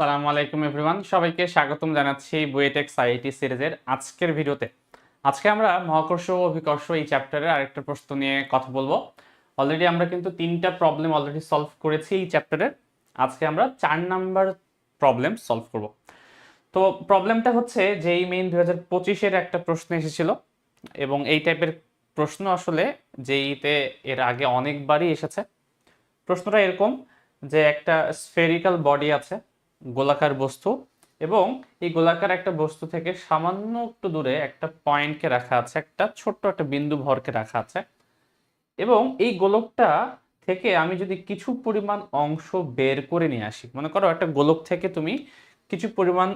সালামু আলাইকুম এভরিওয়ান সবাইকে স্বাগতম জানাচ্ছি বুয়েটেক সাইটি সিরিজের আজকের ভিডিওতে। আজকে আমরা মহাকর্ষ ও অভিকর্ষ এই চ্যাপ্টারের আরেকটা প্রশ্ন নিয়ে কথা বলব। অলরেডি আমরা কিন্তু তিনটা প্রবলেম অলরেডি সলভ করেছি এই চ্যাপ্টারের আজকে আমরা চার নাম্বার প্রবলেম সলভ করব। তো প্রবলেমটা হচ্ছে যে এই মেইন দু হাজার পঁচিশের একটা প্রশ্ন এসেছিল এবং এই টাইপের প্রশ্ন আসলে যেইতে এর আগে অনেকবারই এসেছে। প্রশ্নটা এরকম যে একটা স্ফেরিক্যাল বডি আছে গোলাকার বস্তু এবং এই গোলাকার একটা বস্তু থেকে সামান্য একটু দূরে একটা পয়েন্টকে রাখা আছে, একটা ছোট্ট একটা বিন্দু ভরকে রাখা আছে এবং এই গোলকটা থেকে আমি যদি কিছু পরিমাণ অংশ বের করে নিয়ে আসি, মনে করো একটা গোলক থেকে তুমি কিছু পরিমাণ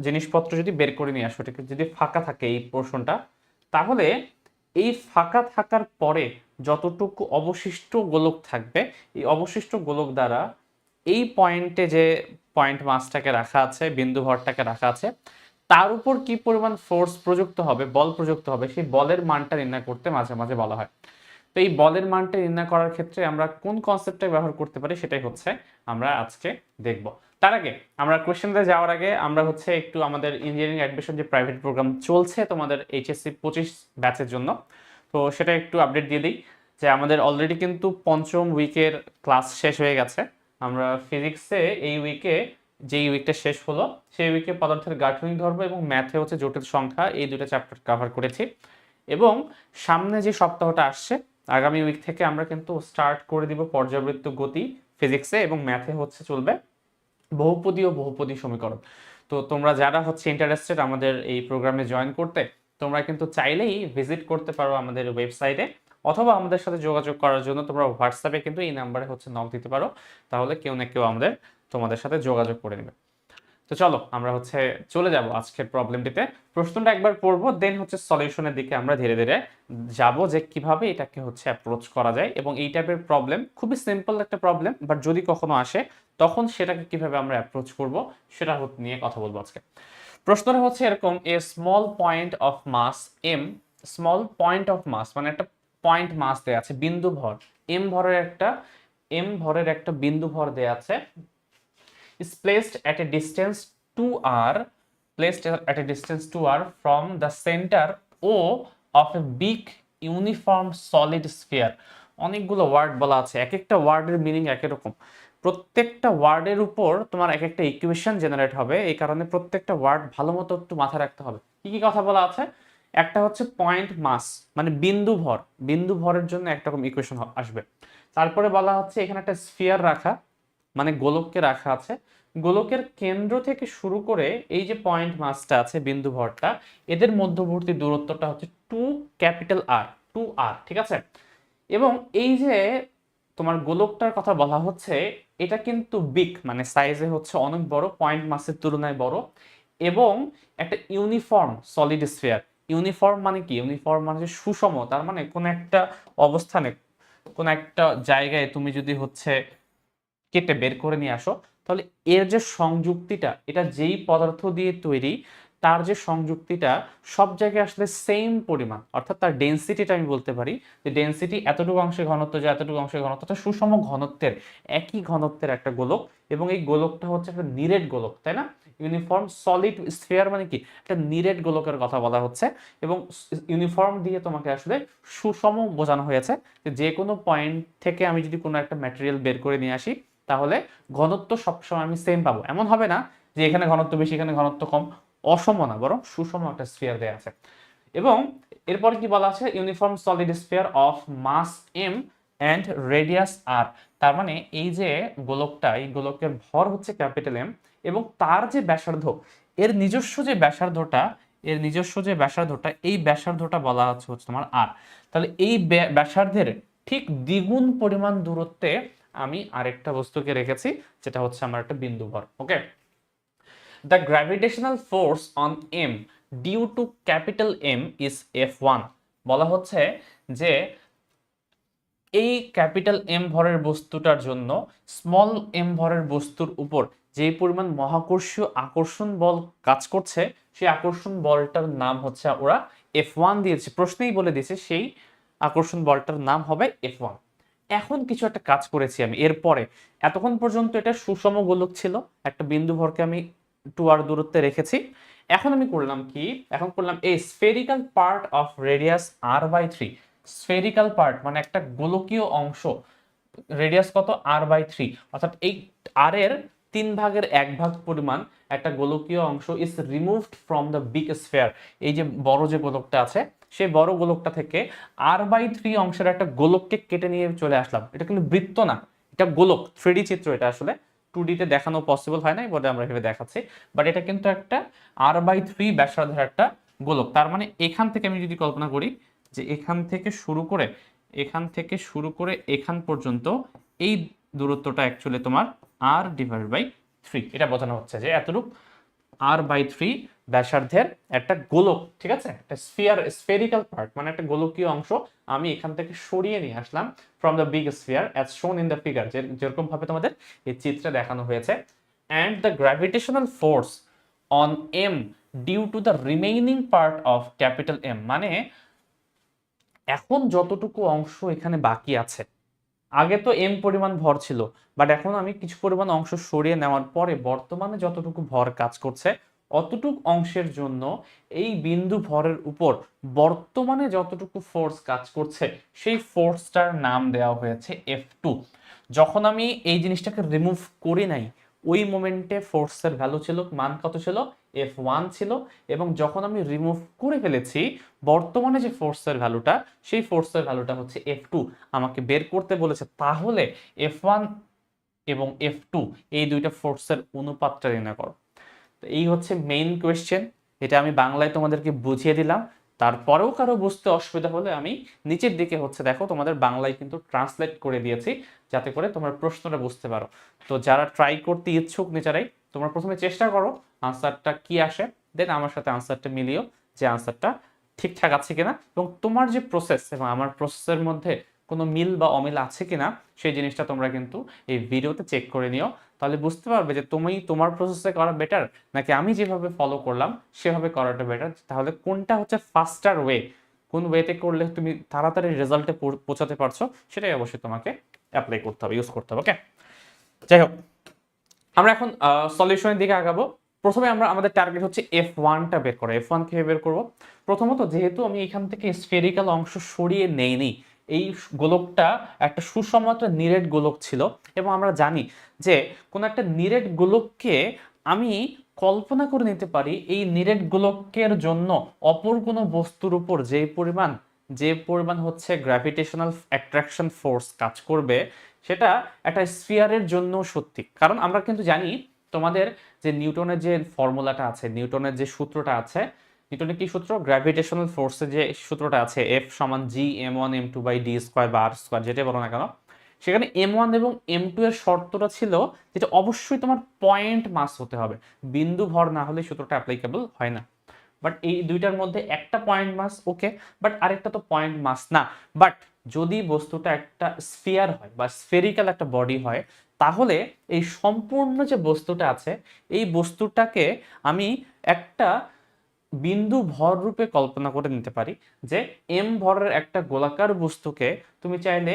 জিনিসপত্র যদি বের করে নিয়ে আসো আছে? যদি ফাঁকা থাকে এই পোর্শনটা, তাহলে এই ফাঁকা থাকার পরে যতটুকু অবশিষ্ট গোলক থাকবে, এই অবশিষ্ট গোলক দ্বারা এই পয়েন্টে যে পয়েন্ট মাসটাকে রাখা আছে, বিন্দু ভরটাকে রাখা আছে, তার উপর কি পরিমাণ ফোর্স প্রযুক্ত হবে, বল প্রযুক্ত হবে, সেই বলের মানটা নির্ণয় করতে মাঝে মাঝে বলা হয়। তো এই বলের মানটা নির্ণয় করার ক্ষেত্রে আমরা কোন কনসেপ্টটা ব্যবহার করতে পারি সেটাই হচ্ছে আমরা আজকে দেখব। তার আগে আমরা কোয়েশ্চেনতে যাওয়ার আগে আমরা হচ্ছে একটু আমাদের ইঞ্জিনিয়ারিং অ্যাডমিশন যে প্রাইভেট প্রোগ্রাম চলছে তোমাদের এইচএসসি পঁচিশ ব্যাচের জন্য, তো সেটা একটু আপডেট দিয়ে দিই যে আমাদের অলরেডি কিন্তু পঞ্চম উইকের ক্লাস শেষ হয়ে গেছে। আমরা ফিজিক্সে এই উইকে যেই উইকটা শেষ হলো, সেই উইকে পদার্থের গাঠনিক ধর্ম এবং ম্যাথে হচ্ছে জটিল সংখ্যা, এই দুটো চ্যাপ্টার কভার করেছি। এবং সামনে যে সপ্তাহটা আসছে, আগামী উইক থেকে আমরা কিন্তু স্টার্ট করে দিব পর্যাবৃত্ত গতি ফিজিক্সে এবং ম্যাথে হচ্ছে চলবে বহুপদী ও বহুপদী সমীকরণ। তো তোমরা যারা হচ্ছে ইন্টারেস্টেড আমাদের এই প্রোগ্রামে জয়েন করতে, তোমরা কিন্তু চাইলেই ভিজিট করতে পারো আমাদের ওয়েবসাইটে অথবা আমাদের সাথে যোগাযোগ করার জন্য তোমরা হোয়াটসঅ্যাপে কিন্তু এই নাম্বারে হচ্ছে নক দিতে পারো। তাহলে কেউ না কেউ আমাদের, তোমাদের সাথে যোগাযোগ করে নেবে। তো চলো, আমরা হচ্ছে চলে যাব আজকের প্রবলেমটিতে প্রশ্নটা একবার পড়ব দেন হচ্ছে সলিউশনের দিকে আমরা ধীরে ধীরে যাব যে কীভাবে এটাকে হচ্ছে অ্যাপ্রোচ করা যায়। এবং এই টাইপের প্রবলেম খুবই সিম্পল একটা প্রবলেম বাট যদি কখনো আসে, তখন সেটাকে কীভাবে আমরা অ্যাপ্রোচ করব, সেটা নিয়ে কথা বলব আজকে। প্রশ্নটা হচ্ছে এরকম a small point of mass M small point of mass মানে একটা পয়েন্ট মাস দেয়া আছে, বিন্দু ভর। এম ভরের একটা এম ভরের একটা বিন্দু ভর দেয়া আছে। Is placed at a distance 2r placed at a distance 2r from the center O of a big uniform solid sphere অনেকগুলো ওয়ার্ড বলা আছে এক একটা ওয়ার্ডের মিনিং একই রকম। প্রত্যেকটা ওয়ার্ডের উপর তোমার এক একটা ইকুয়েশন জেনারেট হবে, এই কারণে প্রত্যেকটা ওয়ার্ড ভালো মতো একটু মাথায় রাখতে হবে। কি কি কথা বলা আছে? একটা হচ্ছে পয়েন্ট মাস মানে বিন্দু ভর। বিন্দু ভরের জন্য একটা রকম ইকুয়েশন আসবে। তারপরে বলা হচ্ছে এখানে একটা স্ফিয়ার রাখা মানে গোলককে রাখা আছে। গোলকের কেন্দ্র থেকে শুরু করে এই যে পয়েন্ট মাসটা আছে, বিন্দু ভরটা, এদের মধ্যবর্তী দূরত্বটা হচ্ছে two capital R two R ঠিক আছে? এবং এই যে তোমার গোলকটার কথা বলা হচ্ছে, এটা কিন্তু বিগ মানে সাইজে হচ্ছে অনেক বড় পয়েন্ট মাসের তুলনায় বড়। এবং একটা ইউনিফর্ম সলিড স্ফিয়ার ইউনিফর্ম মানে কি? ইউনিফর্ম মানে যে সুষম, তার মানে কোন একটা অবস্থানে, কোন একটা জায়গায় তুমি যদি হচ্ছে কেটে বের করে নিয়ে আসো, তাহলে এর যে সংযুক্তিটা, এটা যেই পদার্থ দিয়ে তৈরি তার যে সংযুক্তিটা সব জায়গায় আসলে সেম পরিমাণ, অর্থাৎ তার ডেন্সিটিটা আমি বলতে পারি, যে ডেন্সিটি এতটুকু অংশে ঘনত্ব যে এতটুকু অংশের ঘনত্ব অর্থাৎ সুষম ঘনত্বের, একই ঘনত্বের একটা গোলক এবং এই গোলকটা হচ্ছে একটা নিরেট গোলক, তাই না? ইউনিফর্ম সলিড স্ফিয়ার মানে কি? একটা নিরেট গোলকের কথা বলা হচ্ছে এবং ইউনিফর্ম দিয়ে তোমাকে আসলে সুষম বোঝানো হয়েছে যে কোনো পয়েন্ট থেকে আমি যদি কোনো একটা ম্যাটেরিয়াল বের করে নিয়ে আসি, তাহলে ঘনত্ব সবসময় আমি সেম পাবো। এমন হবে না যে এখানে ঘনত্ব বেশি, এখানে ঘনত্ব কম। অসম না, বরং সুষম একটা স্ফিয়ার দেওয়া আছে। এবং এরপরে কি বলা আছে? Uniform solid sphere of mass M and radius R তার মানে এই যে গোলকটা, এই গোলকের ভর হচ্ছে ক্যাপিটাল এম এবং তার যে ব্যাসার্ধ, এর নিজস্ব যে ব্যাসার্ধটা, এর নিজস্ব যে ব্যাসার্ধটা, এই ব্যাসার্ধটা বলা হচ্ছে হচ্ছে তোমার আর তাহলে এই ব্য- ব্যাসার্ধের ঠিক দ্বিগুণ পরিমাণ দূরত্বে আমি আরেকটা বস্তুকে রেখেছি, যেটা হচ্ছে আমার একটা বিন্দু ভর ওকে gravitational force on M due to capital M is F one বলা হচ্ছে যে এই ক্যাপিটাল এম ভরের বস্তুটার জন্য স্মল এম ভরের বস্তুর উপর যে পরিমাণ মহাকর্ষীয় আকর্ষণ বল কাজ করছে, সেই আকর্ষণ বলটার নাম হচ্ছে ওরা এফ ওয়ান দিয়েছে। প্রশ্নেই বলে দিয়েছে সেই আকর্ষণ বলটার নাম হবে এফ ওয়ান এখন কিছু একটা কাজ করেছি আমি। এরপরে, এতক্ষণ পর্যন্ত এটা সুষম গোলক ছিল। একটা বিন্দু ভরকে আমি টু আর দূরত্বে রেখেছি। এখন আমি করলাম কি? এখন করলাম এই spherical part of radius R by three spherical part মানে একটা গোলকীয় অংশ। রেডিয়াস কত? আর বাই থ্রি অর্থাৎ এই আর এর তিন ভাগের এক ভাগ পরিমাণ একটা গোলকীয় অংশ is removed from the big sphere এই যে বড় যে গোলকটা আছে, সেই বড় গোলকটা থেকে আর বাই থ্রি অংশের একটা গোলককে কেটে নিয়ে চলে আসলাম। এটা কিন্তু বৃত্ত না, এটা গোলক থ্রিডি চিত্র এটা আসলে। টু ডিতে দেখানো পসিবল হয় না বলে আমরা এভাবে দেখাচ্ছি। বাট এটা কিন্তু একটা আর বাই থ্রি ব্যাসার্ধের একটা গোলক। তার মানে এখান থেকে আমি যদি কল্পনা করি যে এখান থেকে শুরু করে, এখান থেকে শুরু করে এখান পর্যন্ত এই দূরত্বটা অ্যাকচুয়ালি তোমার আর ডিভাইড বাই থ্রি এটা বোঝানো হচ্ছে যে এতটুক আর বাই থ্রি ব্যাসার্ধের একটা গোলক, ঠিক আছে? একটা স্ফিয়ার স্ফেরিক্যাল পার্ট মানে একটা গোলকীয় অংশ আমি এখান থেকে সরিয়ে নিয়ে আসলাম from the big sphere as shown in the figure যেরকম ভাবে তোমাদের এই চিত্রে দেখানো হয়েছে। And the gravitational force on M due to the remaining part of capital M মানে এখন যতটুকু অংশ এখানে বাকি আছে। আগে তো এম পরিমাণ ভর ছিল বাট এখন আমি কিছু পরিমাণ অংশ সরিয়ে নেওয়ার পরে বর্তমানে যতটুকু ভর কাজ করছে অতটুকু অংশের জন্য এই বিন্দু ভরের উপর বর্তমানে যতটুকু ফোর্স কাজ করছে, সেই ফোর্সটার নাম দেওয়া হয়েছে এফ টু যখন আমি এই জিনিসটাকে রিমুভ করি নাই, ওই মোমেন্টে ফোর্সের ভ্যালু ছিল, মান কত ছিল? এফ ওয়ান ছিল। এবং যখন আমি রিমুভ করে ফেলেছি, বর্তমানে যে ফোর্সের ভ্যালুটা সেই ফোর্সের ভ্যালুটা হচ্ছে এফ টু আমাকে বের করতে বলেছে, তাহলে এফ ওয়ান এবং এফ টু এই দুইটা ফোর্সের অনুপাতটা নির্ণয় করো। তো এই হচ্ছে মেইন কোয়েশ্চেন এটা আমি বাংলায় তোমাদেরকে বুঝিয়ে দিলাম। তারপরেও কারও বুঝতে অসুবিধা হলে আমি নিচের দিকে হচ্ছে, দেখো তোমাদের বাংলায় কিন্তু ট্রান্সলেট করে দিয়েছি, যাতে করে তোমরা প্রশ্নটা বুঝতে পারো। তো যারা ট্রাই করতে ইচ্ছুক নিজেরাই, তোমরা প্রথমে চেষ্টা করো আনসারটা কি আসে দেন আমার সাথে আনসারটা মিলিও যে আনসারটা ঠিকঠাক আছে কিনা। এবং তোমার যে প্রসেস এবং আমার প্রসেসের মধ্যে কোনো মিল বা অমিল আছে কিনা, সেই জিনিসটা তোমরা কিন্তু এই ভিডিওতে চেক করে নিও। তাহলে বুঝতে পারবে যে তুমি তোমার প্রসেসে করা বেটার নাকি আমি যেভাবে ফলো করলাম, সেভাবে করাটা বেটার তাহলে কোনটা হচ্ছে ফাস্টার ওয়ে কোন ওয়েতে করলে তুমি তাড়াতাড়ি রেজাল্টে পৌঁছাতে পারছ? সেটাই অবশ্যই তোমাকে অ্যাপ্লাই করতে হবে ইউজ করতে হবে ওকে যাই হোক, আমরা এখন সলিউশনের দিকে আগাবো। প্রথমে আমরা, আমাদের টার্গেট হচ্ছে এফ ওয়ানটা বের করা। এফ ওয়ান কীভাবে বের করব? প্রথমত যেহেতু আমি এখান থেকে স্ফেরিক্যাল অংশ সরিয়ে নেইনি এই গোলকটা একটা সুষমত নিরেট গোলক ছিল এবং আমরা জানি যে কোনো একটা নিরেট গোলককে আমি কল্পনা করে নিতে পারি এই নিরেট গোলকের জন্য অপর কোনো বস্তুর উপর যে পরিমাণ যে পরিমাণ হচ্ছে গ্র্যাভিটেশনাল অ্যাট্রাকশন ফোর্স কাজ করবে, সেটা একটা স্ফিয়ারের জন্য সত্যি। কারণ আমরা কিন্তু জানি তোমাদের যে নিউটনের যে ফর্মুলাটা আছে, নিউটনের যে সূত্রটা আছে নিউটনের কি সূত্র গ্র্যাভিটেশনাল ফোর্সের যে সূত্রটা আছে এফ সমান G M one M two by D square বা আর স্কোয়ার যেটাই বলো না কেন, সেখানে এম ওয়ান এবং এম টু এর শর্তটা ছিল যেটা অবশ্যই তোমার পয়েন্ট মাস হতে হবে। বিন্দু ভর না হলে সূত্রটা অ্যাপ্লিকেবল হয় না। বাট এই দুইটার মধ্যে একটা পয়েন্ট মাস ওকে বাট আরেকটা তো পয়েন্ট মাস না। বাট যদি বস্তুটা একটা স্ফিয়ার হয় বা স্ফেরিক্যাল একটা বডি হয়, তাহলে এই সম্পূর্ণ যে বস্তুটা আছে, এই বস্তুটাকে আমি একটা বিন্দু ভর রূপে কল্পনা করে নিতে পারি যে এম ভরের একটা গোলাকার বস্তুকে তুমি চাইলে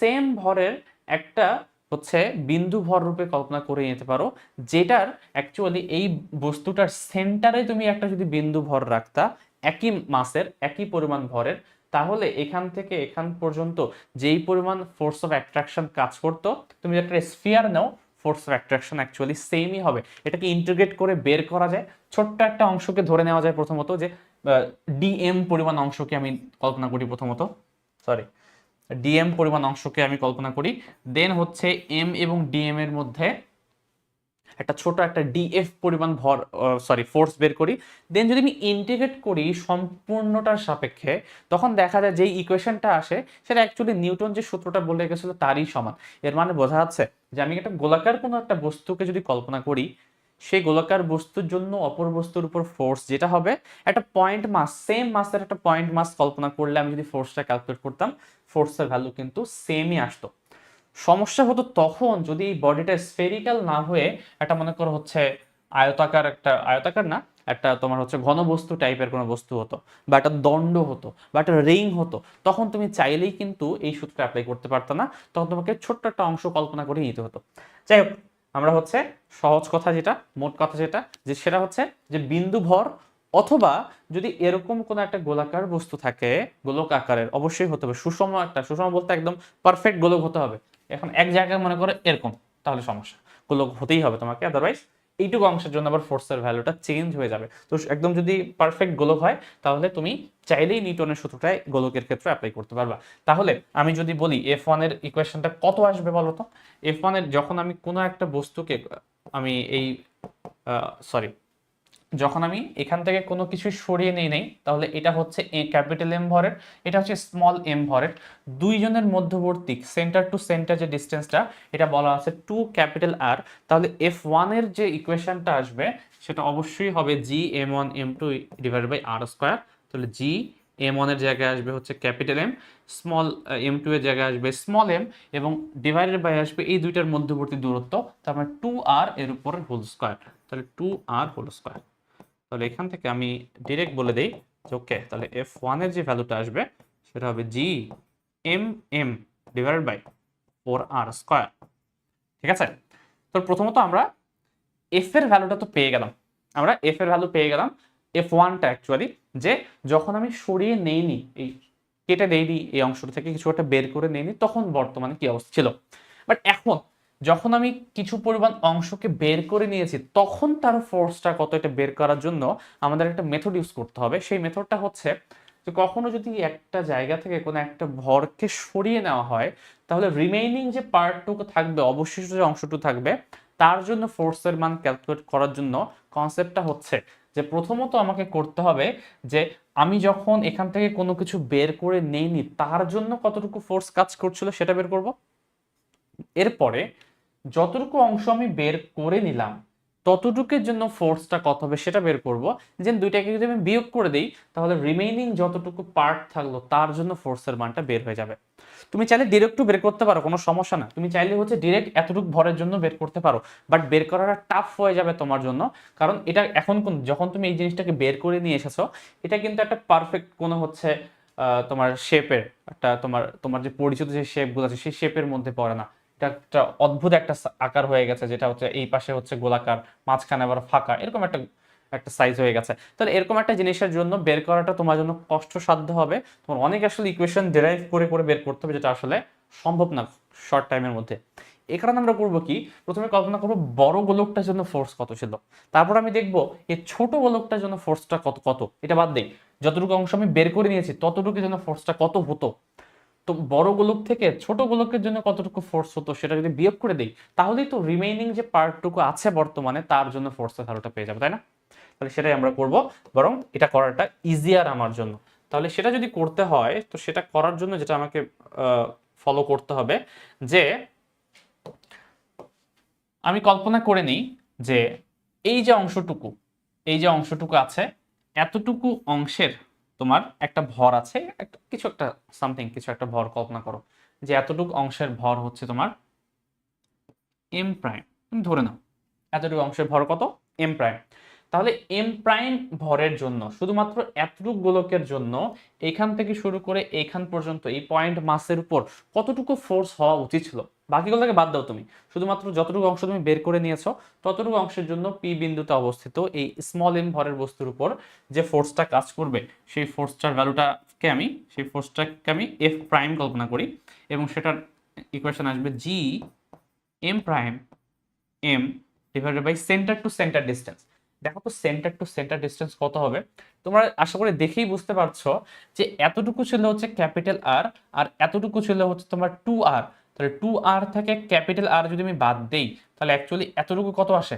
সেম ভরের একটা হচ্ছে বিন্দু ভর রূপে কল্পনা করে নিতে পারো, যেটার অ্যাকচুয়ালি এই বস্তুটার সেন্টারে তুমি একটা যদি বিন্দু ভর রাখতা, একই মাসের, একই পরিমাণ ভরের, তাহলে এখান থেকে এখান পর্যন্ত যেই পরিমাণ ফোর্স অফ অ্যাট্রাকশন কাজ করতো, তুমি একটা স্ফিয়ার নাও ফোর্স অফ অ্যাট্রাকশন অ্যাকচুয়ালি সেমই হবে। এটাকে ইন্টিগ্রেট করে বের করা যায়। ছোট্ট একটা অংশকে ধরে নেওয়া যায় প্রথমত যে ডিএম পরিমাণ অংশকে আমি কল্পনা করি প্রথমত। সরি ডিএম পরিমাণ অংশকে আমি কল্পনা করি। দেন হচ্ছে এম এবং ডিএম এর মধ্যে একটা ছোট একটা ডিএফ পরিমাণ ভর সরি ফোর্স বের করি। দেন যদি আমি ইন্টিগ্রেট করি সম্পূর্ণটার সাপেক্ষে, তখন দেখা যায় যেই ইকুয়েশনটা আসে, সেটা অ্যাকচুয়ালি নিউটন যে সূত্রটা বলে গেছিল তারই সমান। এর মানে বোঝা যাচ্ছে যে আমি একটা গোলাকার কোনো একটা বস্তুকে যদি কল্পনা করি, সেই গোলাকার বস্তুর জন্য অপর বস্তুর উপর ফোর্স যেটা হবে, একটা পয়েন্ট মাস সেম মাসের একটা পয়েন্ট মাস কল্পনা করলে আমি যদি ফোর্সটা ক্যালকুলেট করতাম ফোর্সের ভ্যালু কিন্তু সেমই আসতো। সমস্যা হতো তখন যদি এই বডিটা স্ফেরিক্যাল না হয়ে একটা মনে করো হচ্ছে আয়তাকার একটা, আয়তাকার না, একটা তোমার হচ্ছে ঘনবস্তু টাইপের কোনো বস্তু হতো বা একটা দণ্ড হতো বা একটা রিং হতো, তখন তুমি চাইলেই কিন্তু এই সূত্রটা অ্যাপ্লাই করতে পারতো না। তখন তোমাকে ছোট্ট একটা অংশ কল্পনা করে নিতে হতো। যাই হোক, আমরা হচ্ছে সহজ কথা যেটা, মোট কথা যেটা, যে সেটা হচ্ছে যে বিন্দু ভর অথবা যদি এরকম কোনো একটা গোলাকার বস্তু থাকে, গোলক আকারের, অবশ্যই হতে হবে। সুষম একটা, সুষম বলতে একদম পারফেক্ট গোলক হতে হবে। এখন এক জায়গায় মনে করো এরকম, তাহলে সমস্যা। গোলক হতেই হবে তোমাকে আদারওয়াইজ এইটুকু অংশের জন্য আবার ফোর্সের ভ্যালুটা চেঞ্জ হয়ে যাবে। তো একদম যদি পারফেক্ট গোলক হয়, তাহলে তুমি চাইলেই নিউটনের সূত্রটাই গোলকের ক্ষেত্রে অ্যাপ্লাই করতে পারবা। তাহলে আমি যদি বলি এফ ওয়ানের ইকুয়েশনটা কত আসবে বলো তো? এফ ওয়ানের যখন আমি কোনো একটা বস্তুকে, আমি এই সরি যখন আমি এখান থেকে কোনো কিছু সরিয়ে নেই নেই, তাহলে এটা হচ্ছে ক্যাপিটাল এম ভরের, এটা হচ্ছে স্মল এম ভরের। দুইজনের মধ্যবর্তী সেন্টার টু সেন্টার যে ডিস্টেন্সটা এটা বলা আছে টু ক্যাপিটাল আর তাহলে এফ ওয়ানের যে ইকুয়েশনটা আসবে, সেটা অবশ্যই হবে G M one M two divide by R square তাহলে জি এম ওয়ানের জায়গায় আসবে হচ্ছে capital M small M two এর জায়গায় আসবে স্মল এম এবং ডিভাইডেড বাই আসবে এই দুইটার মধ্যবর্তী দূরত্ব, তার মানে টু আর এর উপরে হোল স্কোয়ার তাহলে টু আর হোল স্কোয়ার তাহলে এখান থেকে আমি ডিরেক্ট বলে দিই যে ওকে তাহলে এফ ওয়ানের যে ভ্যালুটা আসবে, সেটা হবে G M M divided by four R square ঠিক আছে? তো প্রথমত আমরা এফ এর ভ্যালুটা তো পেয়ে গেলাম। আমরা এফ এর ভ্যালু পেয়ে গেলাম এফ ওয়ানটা অ্যাকচুয়ালি যে যখন আমি সরিয়ে নেইনি, এই কেটে দেইনি এই অংশটা থেকে কিছু একটা বের করে নেইনি, তখন বর্তমানে কি অবস্থা ছিল? বাট এখন যখন আমি কিছু পরিমাণ অংশকে বের করে নিয়েছি, তখন তার ফোর্সটা কত এটা বের করার জন্য আমাদের একটা মেথড ইউজ করতে হবে। সেই মেথডটা হচ্ছে যে কখনো যদি একটা জায়গা থেকে কোনো একটা ভরকে সরিয়ে নেওয়া হয়, তাহলে রিমেইনিং যে পার্টটুকু থাকবে, অবশিষ্ট যে অংশটুকু থাকবে, তার জন্য ফোর্সের মান ক্যালকুলেট করার জন্য কনসেপ্টটা হচ্ছে যে প্রথমত আমাকে করতে হবে যে আমি যখন এখান থেকে কোনো কিছু বের করে নেইনি, তার জন্য কতটুকু ফোর্স কাজ করছিল সেটা বের করব। এরপরে যতটুকু অংশ আমি বের করে নিলাম, ততটুকের জন্য ফোর্সটা কত হবে সেটা বের করব। যে দুইটাকে যদি আমি বিয়োগ করে দিই, তাহলে রিমেইনিং যতটুকু পার্ট থাকল, তার জন্য ফোর্সের মানটা বের হয়ে যাবে। তুমি চাইলে ডিরেক্টও বের করতে পারো, কোনো সমস্যা না। তুমি চাইলে হচ্ছে ডিরেক্ট এতটুকু ভরের জন্য বের করতে পারো বাট বের করাটা টাফ হয়ে যাবে তোমার জন্য। কারণ এটা এখন কোন যখন তুমি এই জিনিসটাকে বের করে নিয়ে এসেছ, এটা কিন্তু একটা পারফেক্ট কোনো হচ্ছে তোমার শেপের একটা তোমার তোমার যে পরিচিত যে শেপগুলো আছে, সেই শেপের মধ্যে পড়ে না। এটা একটা অদ্ভুত একটা আকার হয়ে গেছে, যেটা হচ্ছে এই পাশে হচ্ছে গোলাকার, মাঝখানে আবার ফাঁকা, এরকম একটা একটা সাইজ হয়ে গেছে। তাহলে এরকম একটা জিনিসের জন্য বের করাটা তোমার জন্য কষ্টসাধ্য হবে। তোমার অনেক আসলে ইকুয়েশন ডেরাইভ করে করে বের করতে হবে, যেটা আসলে সম্ভব না শর্ট টাইমের মধ্যে। এ কারণে আমরা করব কি? প্রথমে কল্পনা করব বড় গোলকটার জন্য ফোর্স কত ছিল। তারপর আমি দেখব এই ছোট গোলকটার জন্য ফোর্সটা কত কত? এটা বাদ দেই। যতটুকু অংশ আমি বের করে নিয়েছি ততটুকুর জন্য ফোর্সটা কত হতো? তো বড় গোলক থেকে ছোট গোলকের জন্য কতটুকু ফোর্স হতো সেটা যদি বিয়োগ করে দিই, তাহলেই তো রিমেইনিং যে পার্টটুকু আছে বর্তমানে তার জন্য ফোর্সের ভ্যালুটা পেয়ে যাবে, তাই না? তাহলে সেটাই আমরা করব। বরং এটা করাটা ইজিয়ার আমার জন্য। তাহলে সেটা যদি করতে হয়, তো সেটা করার জন্য যেটা আমাকে ফলো করতে হবে যে আমি কল্পনা করে নিই যে এই যে অংশটুকু, এই যে অংশটুকু আছে, এতটুকু অংশের তোমার একটা ভর আছে, একটা, কিছু একটা সামথিং কিছু একটা ভর কল্পনা করো, যে এতটুকু অংশের ভর হচ্ছে তোমার এম প্রাইম তুমি ধরে নাও, এতটুকু অংশের ভর কত? এম প্রাইম তাহলে এম প্রাইম ভরের জন্য, শুধুমাত্র এতটুকু গোলকের জন্য, এখান থেকে শুরু করে এখান পর্যন্ত, এই পয়েন্ট মাসের উপর কতটুকু ফোর্স হওয়া উচিত ছিল? বাকিগুলোকে বাদ দাও তুমি। শুধুমাত্র যতটুকু অংশ তুমি বের করে নিয়েছো, ততটুকু অংশের জন্য পি বিন্দুতে অবস্থিত এই স্মল এম ভরের বস্তুর উপর যে ফোর্সটা কাজ করবে, সেই ফোর্সটার ভ্যালুটাকে আমি, সেই ফোর্সটাকে আমি এফ প্রাইম কল্পনা করি এবং সেটার ইকুয়েশন আসবে G M prime M divided by centre to centre distance দেখো তো সেন্টার টু সেন্টার ডিস্টেন্স কত হবে? তোমরা আশা করি দেখেই বুঝতে পারছ যে এতটুকু ছিল হচ্ছে ক্যাপিটাল আর আর এতটুকু ছিল হচ্ছে তোমার টু আর তাহলে টু আর থেকে ক্যাপিটাল আর যদি আমি বাদ দেই, তাহলে অ্যাকচুয়ালি এতটুকু কত আসে?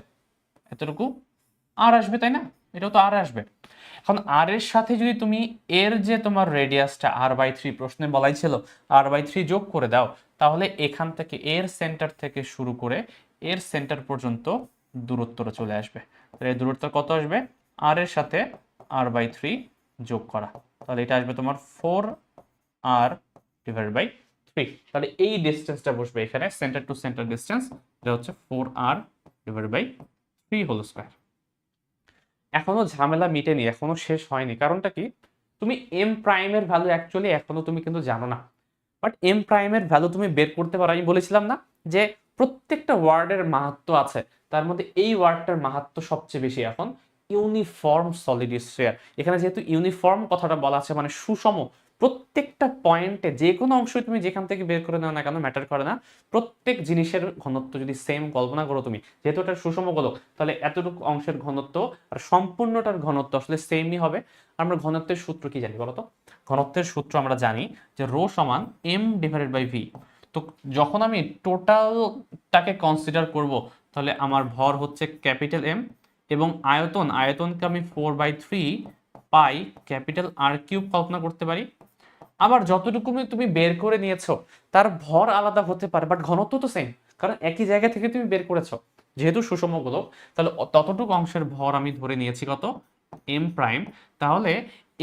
এতটুকু আর আসবে, তাই না? এটাও তো আর আসবে। এখন আর এর সাথে যদি তুমি এর যে তোমার রেডিয়াসটা আর বাই থ্রি প্রশ্নে বলাই ছিল আর বাই থ্রি যোগ করে দাও, তাহলে এখান থেকে এর সেন্টার থেকে শুরু করে এর সেন্টার পর্যন্ত দূরত্বটা চলে আসবে। তাহলে দূরত্ব কত আসবে? আর এর সাথে আর বাই থ্রি যোগ করা। তাহলে এটা আসবে তোমার four R divide by three তাহলে এই ডিস্টেন্সটা বসবে এখানে সেন্টার টু সেন্টার ডিস্টেন্স এটা হচ্ছে four R divide by three whole square এখনও ঝামেলা মিটেনি, এখনও শেষ হয়নি। কারণটা কি? তুমি এম প্রাইমের ভ্যালু অ্যাকচুয়ালি এখনও তুমি কিন্তু জানো না। বাট এম প্রাইমের ভ্যালু তুমি বের করতে পারো। আমি বলেছিলাম না যে প্রত্যেকটা ওয়ার্ডের মাহাত্ম আছে। তার মধ্যে এই ওয়ার্ডটার মাহাত্ম সবচেয়ে বেশি। এখন ইউনিফর্ম সলিড এখানে যেহেতু ইউনিফর্ম কথাটা বলা আছে মানে সুষম প্রত্যেকটা পয়েন্টে যে কোনো অংশই তুমি যেখান থেকে বের করে নাও না কেন ম্যাটার করে না। প্রত্যেক জিনিসের ঘনত্ব যদি সেম কল্পনা করো তুমি, যেহেতু এটা সুষম গোলক, তাহলে এতটুকু অংশের ঘনত্ব আর সম্পূর্ণটার ঘনত্ব আসলে সেমই হবে। আমরা ঘনত্বের সূত্র কি জানি বলতো? ঘনত্বের সূত্র আমরা জানি যে রো সমান এম ডিভাইডেড বাই ভি তো যখন আমি টোটালটাকে কনসিডার করব, তাহলে আমার ভর হচ্ছে ক্যাপিটাল এম এবং আয়তন, আয়তনকে আমি four by three pi capital R cube কল্পনা করতে পারি। আবার যতটুকু তুমি বের করে নিয়েছো, তার ভর আলাদা হতে পারে বাট ঘনত্ব তো সেম কারণ একই জায়গা থেকে তুমি বের করেছ। যেহেতু সুষম গোলক, তাহলে ততটুকু অংশের ভর আমি ধরে নিয়েছি কত? এম প্রাইম তাহলে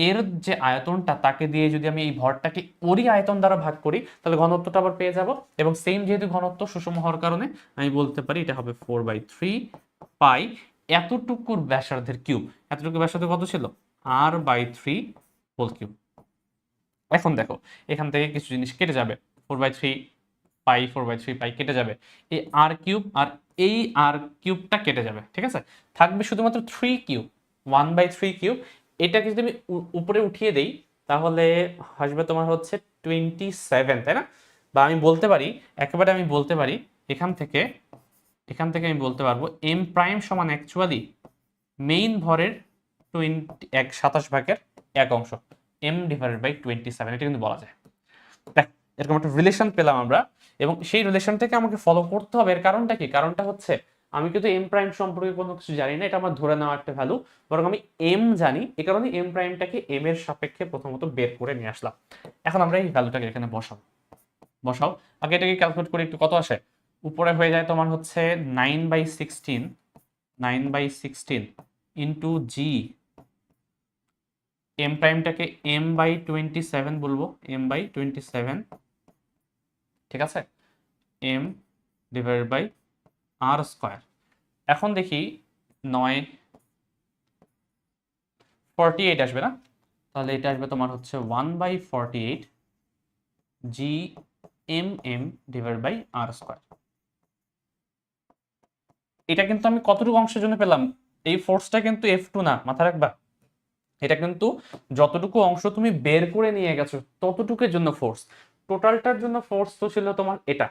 এর যে আয়তনটা, তাকে দিয়ে যদি আমি এই ভরটাকে ওরই আয়তন দ্বারা ভাগ করি, তাহলে ঘনত্বটা আবার পেয়ে যাব। এবং সেম যেহেতু ঘনত্ব সুষম হওয়ার কারণে, আমি বলতে পারি এটা হবে ফোর বাই থ্রি পাই এতটুকুর ব্যাসার্ধের কিউব এতটুকু ব্যাসার্ধ কত ছিল? R by three whole cube এখন দেখো, এখান থেকে কিছু জিনিস কেটে যাবে। Four by three pi four by three pi কেটে যাবে। এই আর কিউব আর এই আর কিউবটা কেটে যাবে, ঠিক আছে? থাকবে শুধুমাত্র three cube one by three cube এটাকে যদি আমি উপরে উঠিয়ে দেই, তাহলে আসবে তোমার হচ্ছে টোয়েন্টি সেভেন তাই না? বা আমি বলতে পারি, একেবারে আমি বলতে পারি, এখান থেকে এখান থেকে আমি বলতে পারব এম প্রাইম সমান অ্যাকচুয়ালি মেইন ভরের টোয়েন্টি এক, সাতাশ ভাগের এক অংশ। M divided by twenty seven এটা কিন্তু বলা যায়। দেখ, এরকম একটা রিলেশন পেলাম আমরা, এবং সেই রিলেশন থেকে আমাকে ফলো করতে হবে। এর কারণটা কি? কারণটা হচ্ছে, আমি কিন্তু এম প্রাইম সম্পর্কে কোনো কিছু জানি না, এটা আমার ধরে নেওয়া একটা ভ্যালু বরং আমি এম জানি, এ কারণে এম প্রাইমটাকে এম এর সাপেক্ষে প্রথমত বের করে নিয়ে আসলাম। এখন আমরা এই ভ্যালুটাকে এখানে বসাবো। বসাও। আগে এটাকে ক্যালকুলেট করে, একটু কত আসে? উপরে হয়ে যায় তোমার হচ্ছে nine by sixteen nine by sixteen into G M প্রাইমটাকে M by twenty seven বলব। এম বাই টোয়েন্টি সেভেন ঠিক আছে? M divided by R square এখন দেখি নয় ফর্টি এইট আসবে না? তাহলে এটা আসবে তোমার হচ্ছে one by forty eight G M M divide by R square এটা কিন্তু আমি কতটুকু অংশের জন্য পেলাম? এই ফোর্সটা কিন্তু এফ টু না মাথা রাখবা। এটা কিন্তু যতটুকু অংশ তুমি বের করে নিয়ে গেছো, ততটুকুর জন্য ফোর্স টোটালটার জন্য ফোর্স তো ছিল তোমার এটা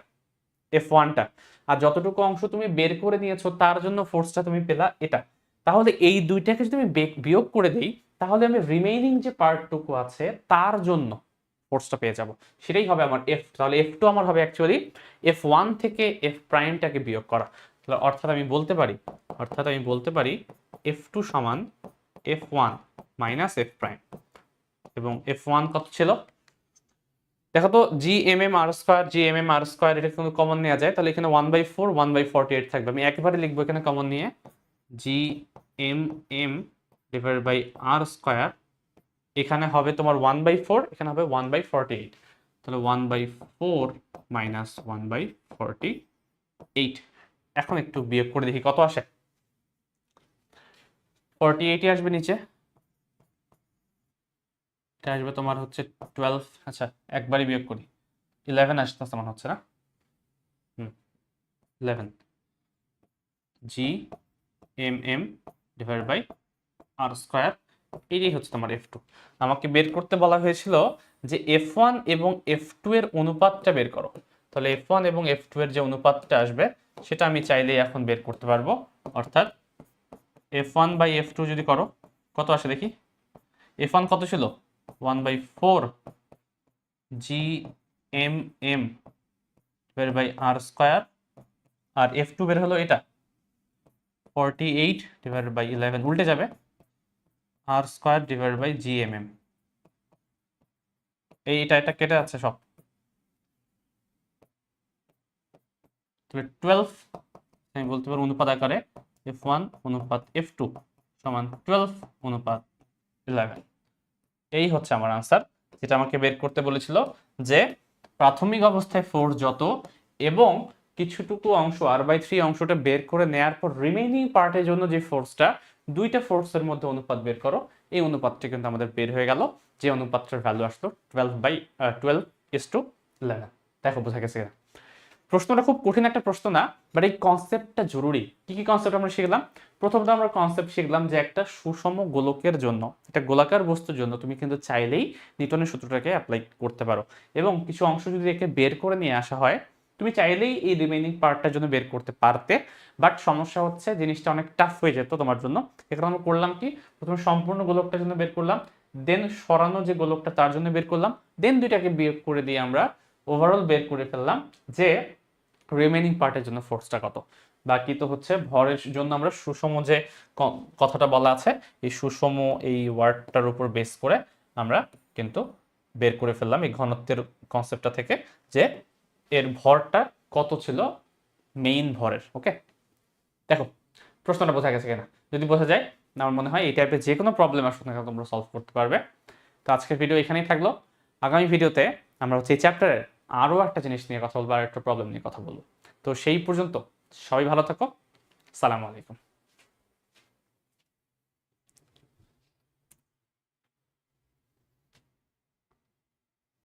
এফ ওয়ানটা আর যতটুকু অংশ তুমি বের করে নিয়েছো, তার জন্য ফোর্সটা তুমি পেলা এটা। তাহলে এই দুইটাকে যদি আমি বিয়োগ করে দিই, তাহলে আমি রিমেইনিং যে পার্টটুকু আছে, তার জন্য ফোর্সটা পেয়ে যাব। সেটাই হবে আমার এফ তাহলে এফ টু আমার হবে অ্যাকচুয়ালি এফ ওয়ান থেকে এফ প্রাইমটাকে বিয়োগ করা। তাহলে অর্থাৎ আমি বলতে পারি, অর্থাৎ আমি বলতে পারি এফ টু সমান F one minus F prime এবং এফ ওয়ান কত ছিল? দেখো তো G M M R square G M M R square এটা কিন্তু কমন নেওয়া যায়। তাহলে এখানে one by four one by forty eight থাকবে। আমি একেবারে লিখব এখানে কমন নিয়ে। G M M divide by R square এখানে হবে তোমার ওয়ান বাই ফোর এখানে হবে ওয়ান বাই ফর্টি এইট তাহলে one by four minus one by forty eight এখন একটু বিয়োগ করে দেখি কত আসে। ফর্টি এইটই আসবে নিচে। এটা আসবে তোমার হচ্ছে টুয়েলভ আচ্ছা একবারই বিয়োগ করি। ইলেভেন আসতেছে মনে হচ্ছে না? হুম eleven G M M divide by R square এটাই হচ্ছে তোমার এফ টু আমাকে বের করতে বলা হয়েছিল যে এফ ওয়ান এবং এফ টু এর অনুপাতটা বের করো। তাহলে এফ ওয়ান এবং এফ টু এর যে অনুপাতটা আসবে, সেটা আমি চাইলেই এখন বের করতে পারব। অর্থাৎ F one by F two যদি করো, কত আসে দেখি? এফ ওয়ান কত ছিল? One by four G M M বের বাই আর স্কোয়ার আর এফ টু বের হলো এটা forty eight divide by eleven উল্টে যাবে square divide by G M M এইটা এটা কেটে যাচ্ছে সব। টুয়েলভ আমি বলতে পারব অনুপাত আকারে এফ ওয়ান অনুপাত এফ টু সমান টুয়েলভ অনুপাত ইলেভেন এই হচ্ছে আমার আনসার যেটা আমাকে বের করতে বলেছিল যে প্রাথমিক অবস্থায় ফোর্স যত এবং কিছুটুকু অংশ আর বাই থ্রি অংশটা বের করে নেয়ার পর রিমেইনিং পার্টের জন্য যে ফোর্সটা দুইটা ফোর্সের মধ্যে অনুপাত বের করো। এই অনুপাতটি কিন্তু আমাদের বের হয়ে গেল, যে অনুপাতটার ভ্যালু আসলো twelve by twelve is to eleven দেখো, বোঝা গেছে প্রশ্নটা খুব কঠিন একটা প্রশ্ন না বাট এই কনসেপ্টটা জরুরি। কি কি কনসেপ্ট আমরা শিখলাম? প্রথমত আমরা কনসেপ্ট শিখলাম যে একটা সুষম গোলকের জন্য, একটা গোলাকার বস্তুর জন্য তুমি কিন্তু চাইলেই নিউটনের সূত্রটাকে অ্যাপ্লাই করতে পারো। এবং কিছু অংশ যদি একে বের করে নিয়ে আসা হয়, তুমি চাইলেই এই রিমেনিং পার্টটার জন্য বের করতে পারতে বাট সমস্যা হচ্ছে জিনিসটা অনেক টাফ হয়ে যেত তোমার জন্য। এখানে আমরা করলাম কি? প্রথমে সম্পূর্ণ গোলকটার জন্য বের করলাম দেন সরানো যে গোলকটা তার জন্য বের করলাম দেন দুইটাকে বের করে দিয়ে আমরা ওভারঅল বের করে ফেললাম যে রিমেনিং পার্টের জন্য ফোর্সটা কত? বাকি তো হচ্ছে ভরের জন্য আমরা সুষম যে কথাটা বলা আছে, এই সুষম এই ওয়ার্ডটার উপর বেস করে আমরা কিন্তু বের করে ফেললাম এই ঘনত্বের কনসেপ্টটা থেকে যে এর ভরটা কত ছিল মেইন ভরের ওকে দেখো, প্রশ্নটা বোঝা গেছে কিনা? যদি বোঝা যায়, আমার মনে হয় এই টাইপের যে কোনো প্রবলেম আসুক না তোমরা সলভ করতে পারবে। তো আজকের ভিডিও এখানেই থাকল। আগামী ভিডিওতে আমরা হচ্ছে এই চ্যাপ্টারের আরও একটা জিনিস নিয়ে কথা বলব আর একটা প্রবলেম নিয়ে কথা বলব। তো সেই পর্যন্ত সবাই ভালো থাকো। সালামু আলাইকুম।